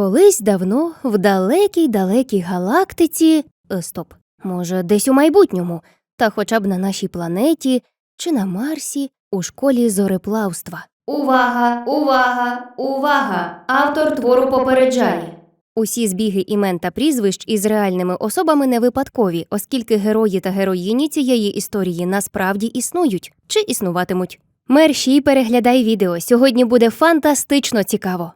Колись давно в далекій далекій галактиці. е, Стоп, може, десь у майбутньому, та хоча б на нашій планеті чи на Марсі у школі зореплавства. Увага, увага, увага! Автор твору попереджає. Усі збіги імен та прізвищ із реальними особами не випадкові, оскільки герої та героїні цієї історії насправді існують чи існуватимуть. Мерші, переглядай відео. Сьогодні буде фантастично цікаво.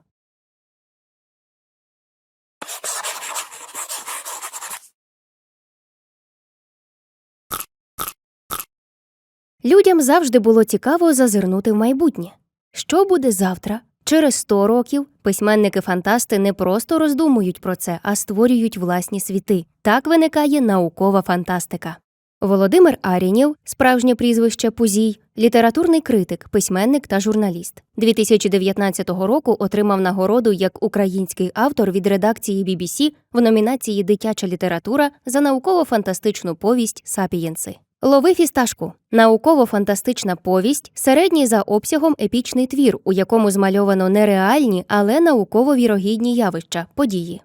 Людям завжди було цікаво зазирнути в майбутнє. Що буде завтра? Через 100 років письменники-фантасти не просто роздумують про це, а створюють власні світи. Так виникає наукова фантастика. Володимир Арінєв, справжнє прізвище Пузій, літературний критик, письменник та журналіст. 2019 року отримав нагороду як український автор від редакції BBC в номінації Дитяча література за науково-фантастичну повість Сапієнси. Лови фісташку науково-фантастична повість, середній за обсягом епічний твір, у якому змальовано нереальні, але науково вірогідні явища, події.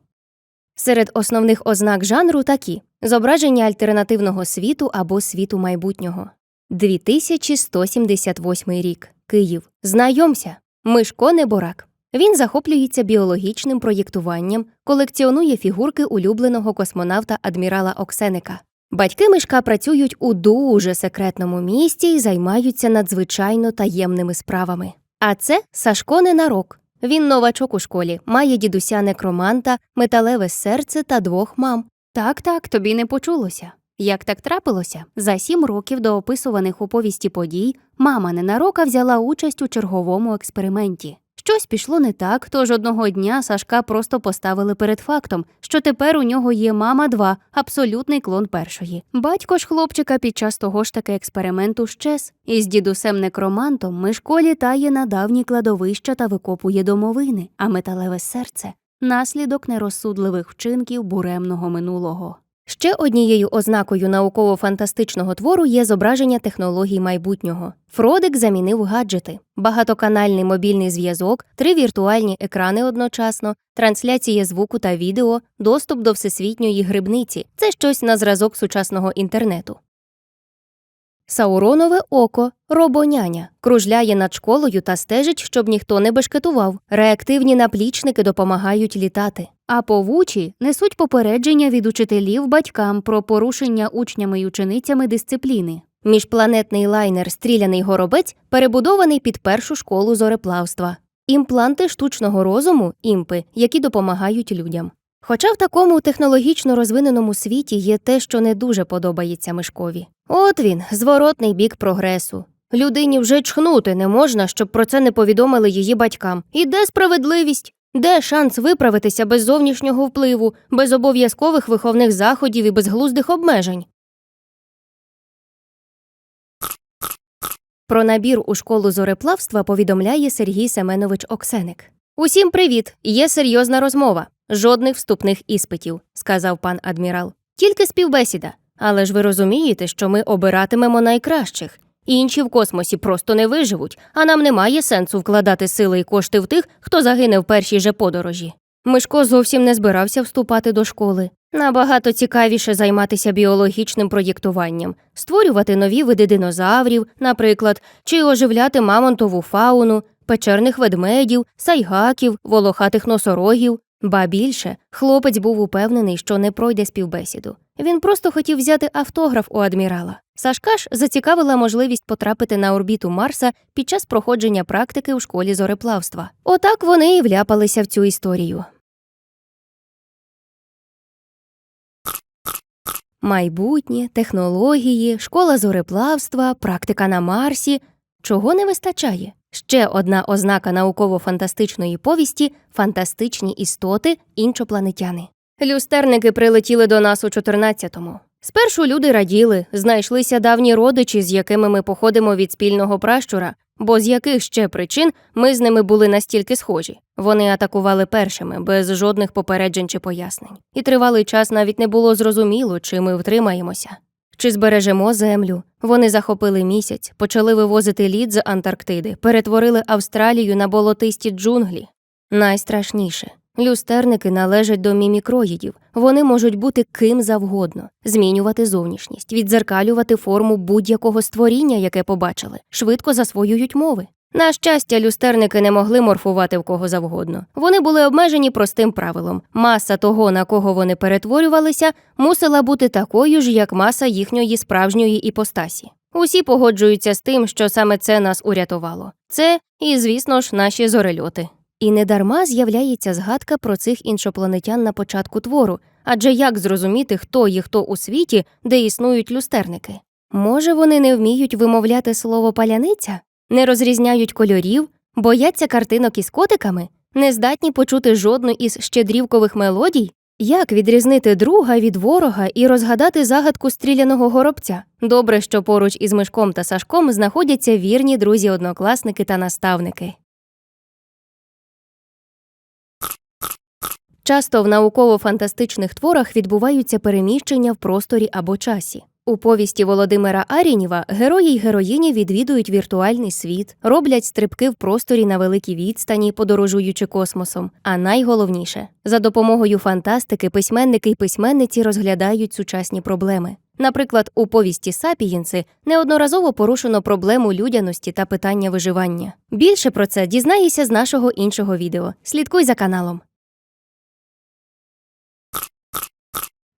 Серед основних ознак жанру такі зображення альтернативного світу або світу майбутнього. 2178 рік. Київ. Знайомся. Мишко Неборак. Він захоплюється біологічним проєктуванням, колекціонує фігурки улюбленого космонавта адмірала Оксеника. Батьки Мишка працюють у дуже секретному місці і займаються надзвичайно таємними справами. А це Сашко Ненарок. Він новачок у школі, має дідуся некроманта, металеве серце та двох мам. Так, так, тобі не почулося. Як так трапилося? За сім років до описуваних у повісті подій мама Ненарока взяла участь у черговому експерименті. Щось пішло не так, тож одного дня Сашка просто поставили перед фактом, що тепер у нього є мама 2, абсолютний клон першої. Батько ж хлопчика під час того ж таки експерименту щез, і з дідусем некромантом Мишко літає на давні кладовища та викопує домовини, а металеве серце наслідок нерозсудливих вчинків буремного минулого. Ще однією ознакою науково-фантастичного твору є зображення технологій майбутнього. Фродик замінив гаджети, багатоканальний мобільний зв'язок, три віртуальні екрани одночасно, трансляція звуку та відео, доступ до всесвітньої грибниці це щось на зразок сучасного інтернету. Сауронове око, робоняня, кружляє над школою та стежить, щоб ніхто не бешкетував. Реактивні наплічники допомагають літати. А повучі несуть попередження від учителів батькам про порушення учнями й ученицями дисципліни. Міжпланетний лайнер Стріляний горобець перебудований під першу школу зореплавства. Імпланти штучного розуму імпи, які допомагають людям. Хоча в такому технологічно розвиненому світі є те, що не дуже подобається Мишкові. От він, зворотний бік прогресу. Людині вже чхнути не можна, щоб про це не повідомили її батькам. І де справедливість? Де шанс виправитися без зовнішнього впливу, без обов'язкових виховних заходів і безглуздих обмежень? Про набір у школу зореплавства повідомляє Сергій Семенович Оксеник. Усім привіт! Є серйозна розмова. Жодних вступних іспитів, сказав пан адмірал. Тільки співбесіда. Але ж ви розумієте, що ми обиратимемо найкращих. Інші в космосі просто не виживуть, а нам немає сенсу вкладати сили і кошти в тих, хто загине в першій же подорожі. Мишко зовсім не збирався вступати до школи. Набагато цікавіше займатися біологічним проєктуванням, створювати нові види динозаврів, наприклад, чи оживляти мамонтову фауну, печерних ведмедів, сайгаків, волохатих носорогів. Ба більше, хлопець був упевнений, що не пройде співбесіду. Він просто хотів взяти автограф у адмірала. Сашка ж зацікавила можливість потрапити на орбіту Марса під час проходження практики у школі зореплавства. Отак вони і вляпалися в цю історію. Майбутнє, технології, школа зореплавства, практика на Марсі. Чого не вистачає? Ще одна ознака науково-фантастичної повісті фантастичні істоти іншопланетяни. Люстерники прилетіли до нас у 14-му. Спершу люди раділи, знайшлися давні родичі, з якими ми походимо від спільного пращура, бо з яких ще причин ми з ними були настільки схожі. Вони атакували першими, без жодних попереджень чи пояснень. І тривалий час навіть не було зрозуміло, чи ми втримаємося. Чи збережемо землю? Вони захопили місяць, почали вивозити лід з Антарктиди, перетворили Австралію на болотисті джунглі. Найстрашніше Люстерники належать до мімікроїдів. Вони можуть бути ким завгодно, змінювати зовнішність, відзеркалювати форму будь-якого створіння, яке побачили, швидко засвоюють мови. На щастя, люстерники не могли морфувати в кого завгодно. Вони були обмежені простим правилом: маса того, на кого вони перетворювалися, мусила бути такою ж, як маса їхньої справжньої іпостасі. Усі погоджуються з тим, що саме це нас урятувало. Це і, звісно ж, наші зорельоти. І недарма з'являється згадка про цих іншопланетян на початку твору, адже як зрозуміти, хто є хто у світі, де існують люстерники? Може, вони не вміють вимовляти слово паляниця, не розрізняють кольорів, бояться картинок із котиками, не здатні почути жодну із щедрівкових мелодій? Як відрізнити друга від ворога і розгадати загадку стріляного горобця? Добре, що поруч із Мишком та Сашком знаходяться вірні друзі-однокласники та наставники. Часто в науково-фантастичних творах відбуваються переміщення в просторі або часі. У повісті Володимира Арінєва герої й героїні відвідують віртуальний світ, роблять стрибки в просторі на великій відстані, подорожуючи космосом. А найголовніше за допомогою фантастики письменники й письменниці розглядають сучасні проблеми. Наприклад, у повісті Сапієнси неодноразово порушено проблему людяності та питання виживання. Більше про це дізнаєшся з нашого іншого відео. Слідкуй за каналом.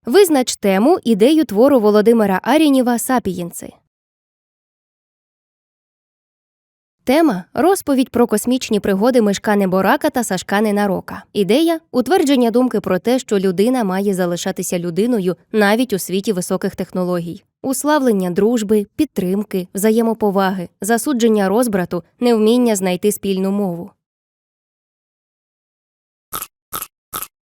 Визнач тему ідею твору Володимира Арінєва Сапієнси. Тема розповідь про космічні пригоди Мишка Неборака та Сашка Ненарока. Ідея утвердження думки про те, що людина має залишатися людиною навіть у світі високих технологій, уславлення дружби, підтримки, взаємоповаги, засудження розбрату, невміння знайти спільну мову.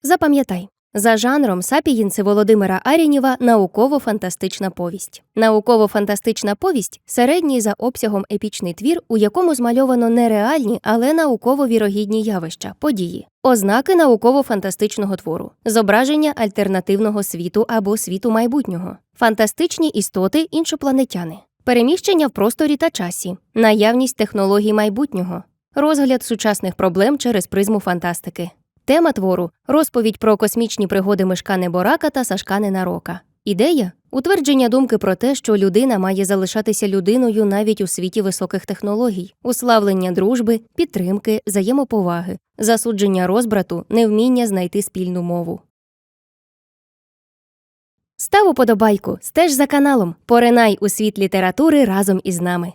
Запам'ятай. За жанром сапіїнси Володимира Арінєва науково-фантастична повість. Науково-фантастична повість середній за обсягом епічний твір, у якому змальовано не реальні, але науково-вірогідні явища, події, ознаки науково-фантастичного твору, зображення альтернативного світу або світу майбутнього, фантастичні істоти іншопланетяни, переміщення в просторі та часі, наявність технологій майбутнього, розгляд сучасних проблем через призму фантастики. Тема твору розповідь про космічні пригоди Мишка Неборака та Сашка Ненарока. Ідея утвердження думки про те, що людина має залишатися людиною навіть у світі високих технологій, уславлення дружби, підтримки, взаємоповаги, засудження розбрату, невміння знайти спільну мову. Став уподобайку, стеж за каналом, поринай у світ літератури разом із нами.